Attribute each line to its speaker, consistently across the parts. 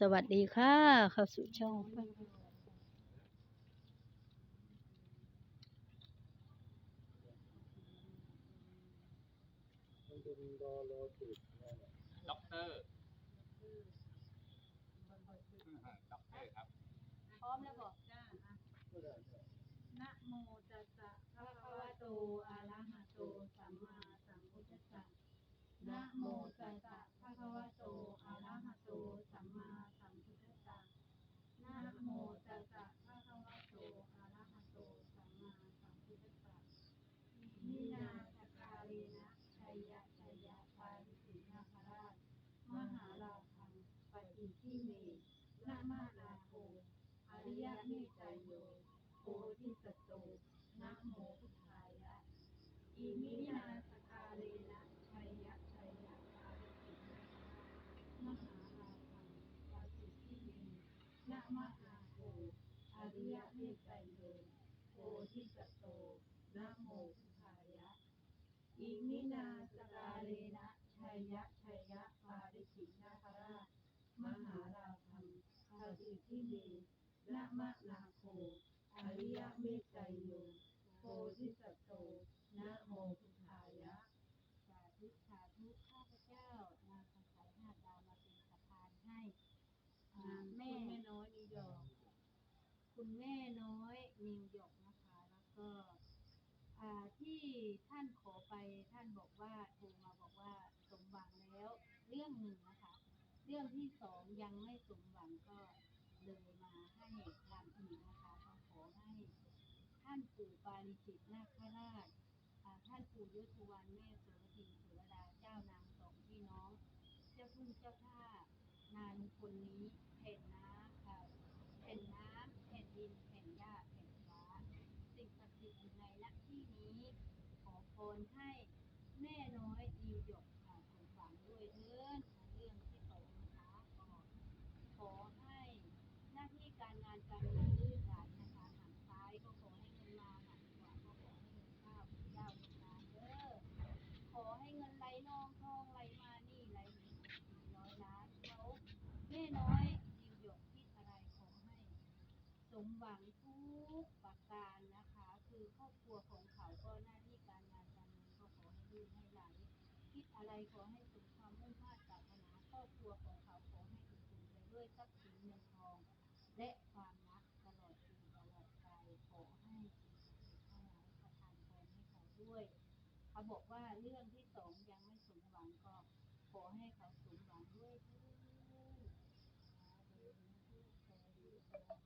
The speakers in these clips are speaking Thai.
Speaker 1: สวัสดีค่ะ เข้าสู่ช่อง
Speaker 2: ด็อกเตอร์ด็อกเตอร์ครับ
Speaker 3: พร้อมแล้วบอกจ้านะโมตัสสะภะคะวะโตอะระหะโตสัมมาสัมพุทธัสสะนะโมตัสสะภะคะวะโต อะระหะโต สัมมาสัมพุทธัสสะนะโมตัสสะภะคะวะโต อะระหะโต สัมมาสัมพุทธัสสะนินาสการเรนะชัยยะชัยยะปาริสินาคราช มหาราคังปฏิทิเมนะมานาโค อริยเมตไตรโย โพธิสัตโตนะโมพุทธายะ อิมินาสกาเรนะชัยยะชัยยะปาริสินะมหาราคังปฏิทิเมนะมานาโคอริยะเมตไตรโยโพธิสัตโตนะโมพุทธายะ อิมินาสกาเรนะชัยยะชัยยะปาริสินาคราชมหาราคังปฏิทิเมนะมะนาโค อริยเมตไตรโยโพธิสัตโตนะโมพุทธายะสาธุสาธุข้าพเจ้านางสายหน้าดาวมาเป็นประธานให้แม่แม่น้อยนิวยอร์กคุณแม่น้อยนิวยอร์กนะคะแล้วก็ที่ท่านขอไปท่านบอกว่าโทรมาบอกว่าสมหวังแล้ว เรื่องหนึ่งนะคะ เรื่องที่สองยังไม่สมหวังก็เลยมาให้ทำอีกนะคะ ท่านปู่ปาริจิตนาคราช ท่านปู่ยศวรรณแม่โสระพีโสรดาเจ้านางสองพี่น้อง เจ้าทุ่งเจ้าท่านานคนนี้แผ่นน้ำค่ะแผ่นน้ำแผ่นดินแผ่นหญ้าแผ่นฟ้า สิ่งศักดิ์สิทธิ์อยู่ในณที่นี้ ขอพรให้แม่น้อยนิวยอร์กค่ะสมหวังด้วยเถินเรื่องที่สองนะคะก็ขอให้หน้าที่การงานการเงินลื่นไหลนะคะหันซ้ายก็ขอให้เงินมาหันขวาก็ขอให้เงินเข้าเจ้าเงินมาเด้อขอให้เงินไหลนองทองไหลมานี่ไหลเหมือนสี่ร้อยล้านเขาแม่น้อยนิวยอร์กคิดอะไรขอให้ ส มหวังทุกประการนะคะ คือครอบครัวของเขาก็หน้าที่การงานการเงินก็ขอให้ลื่นให้ไหลคิดอะไรขอให้สมความมุ่งมั่นปรารถนาครอบครัวของเขาขอให้อุ่นอุ่นไปด้วยทรัพย์สินเงินทอง และความรักตลอดปีตลอดไปขอให้สิ่งศักดิ์สิทธิ์ทั้งหลายประทานพรให้เขาด้วย เขาบอกว่าเรื่องที่สองยังไม่สมหวังก็ขอให้เขาสมหวังด้วยเถิดสาธุสาธุสาธุ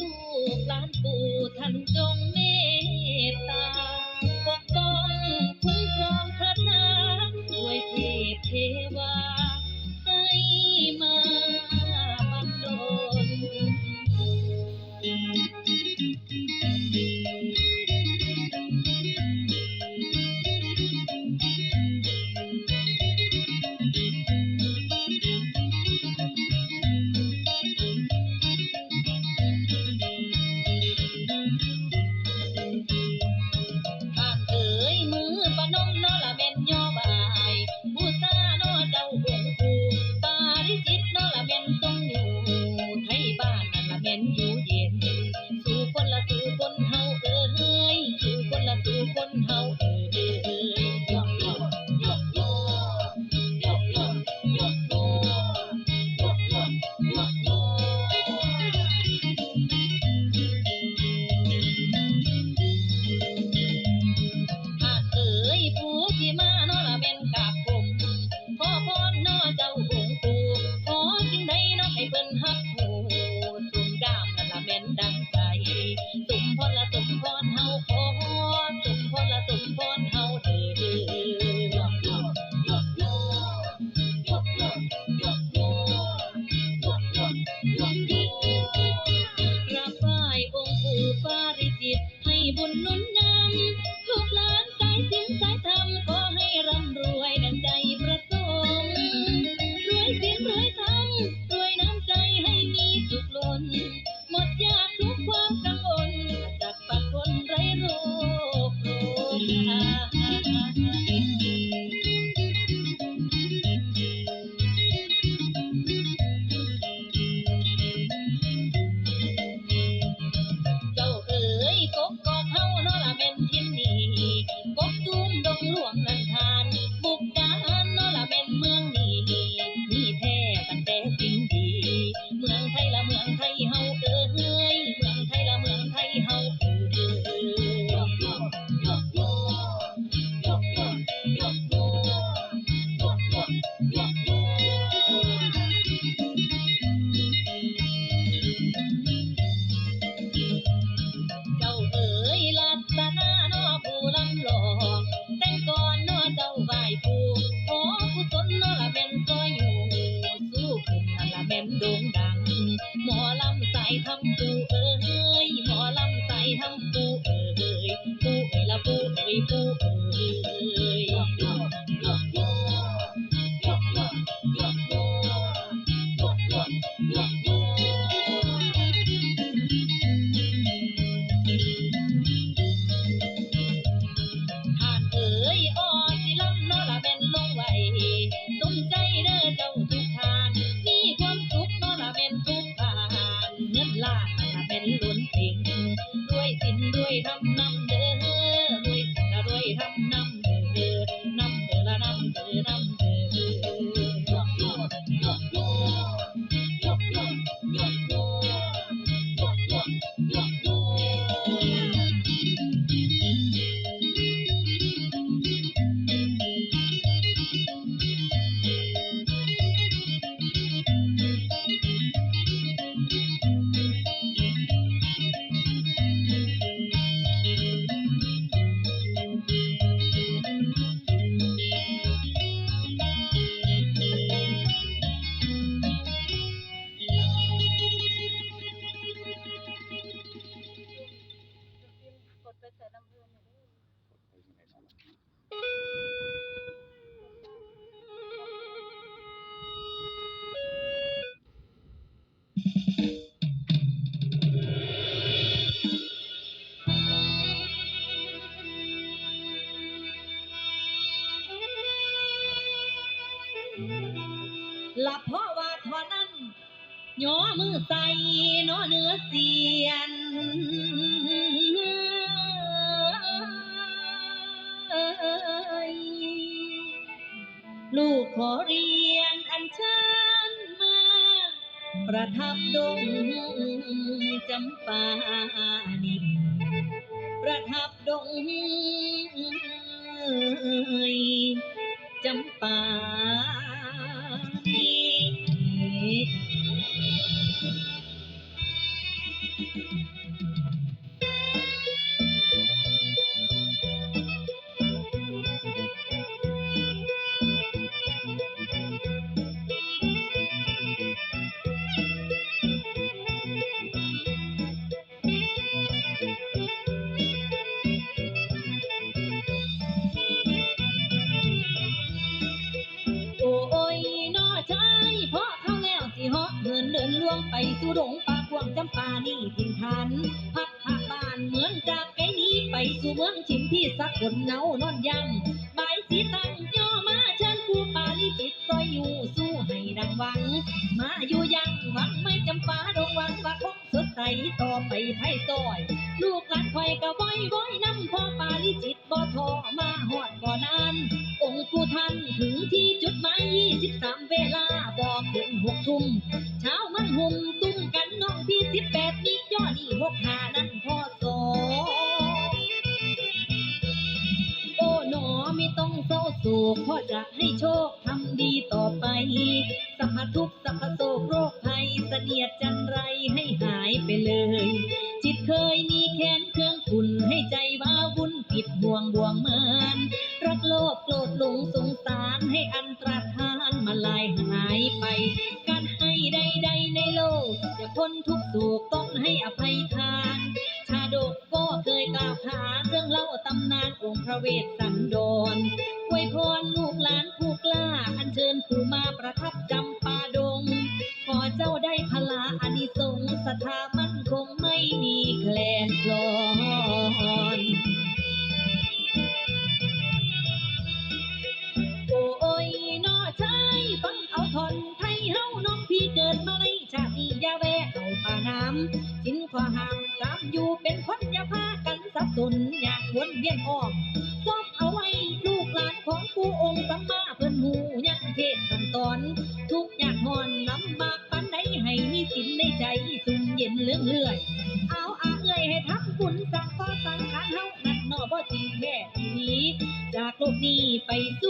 Speaker 4: ลูกหลานปู่ท่านจงเม hot เนาะละเป็นทุกผ่านเงินล้านเป็นล้นเต็งรวยสินรวยทำนำเด้อ สิน
Speaker 3: ไปใส่ลำเพลินหน่อยด้อ
Speaker 4: หลับเพราะว่าทอนั้นย่อมือใส่นอเนื้อเสียน ลูกขอเรียนอันเชิญมา ประทับดงจำปานิประทับดงจ ดงป่ากวางจำปานี่ถิ่นฐานพัดผ่าบ้านเหมือนจากไกลนี้ไปสู่เมืองชิมที่สักคนเนานอนยังบายสีตั้งย่อมาเชิญผู้ปาลิจิตซอยอยู่สู้ให้ดังหวัง มาอยู่ยังหวังไม่จำปาดงหวังว่าคงสดใสต่อไปไพ่ซอย ลูกหลานคอยก็ว้อยว้อยนำพ่อปาลิจิตบ่ทอมาหอดบ่นาน องค์ผู้ท่านถึงที่จุดหมาย23 เวลาบอกถึงหกทุ่มเช้ามันหุ่ม ตุ้มกันน้องที่18นี่ย่อนี่หกหานั่นพ่อสอโอ้หนอไม่ต้องเศร้าโศกพ่อจะให้โชคทำดีต่อไปสัมผัสทุกสัมผัสโศกโรคภัยเสนียดจันไรให้หายไปเลย จิตเคยมีแค้นเครื่องขุนให้ใจว้าวุ่นผิดห่วงบ่วงเมิน คนทุกสูกต้องให้อภัยทาน ชาดกก็เคยกล่าวหาเรื่องเล่าตำนานองค์พระเวสสันดรไวยพรลูกหลานผู้กล้าอัญเชิญผู เวียนออกซอบเอาไว้ลูกหลานของผู้องค์สัมมาเพิ่นหูยังเทศสั่งสอน ทุกอย่างงอนลำบากปันใดให้มีสินในใจสุ่มเย็นเลื่องเลื่อย เอาอาเอ้ยให้ทักบุญสักก็สังขารเฮานั่นนอบ่จริงแค่ทีนี้ จากโลกนี้ไปส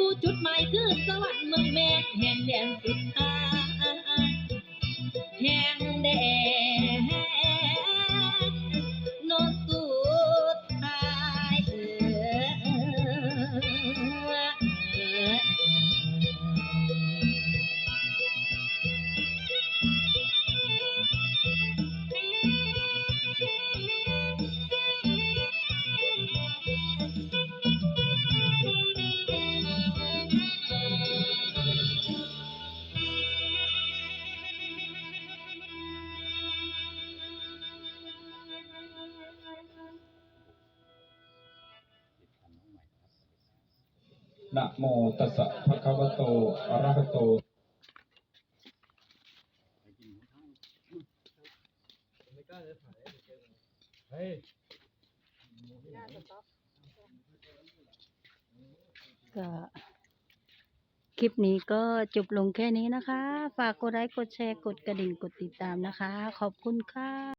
Speaker 2: นะโมตัสสะภะคะวะโตอะระหะโต
Speaker 1: ก็คลิปนี้ก็จบลงแค่นี้นะคะ ฝากกดไลค์กดแชร์กดกระดิ่งกดติดตามนะคะ ขอบคุณค่ะ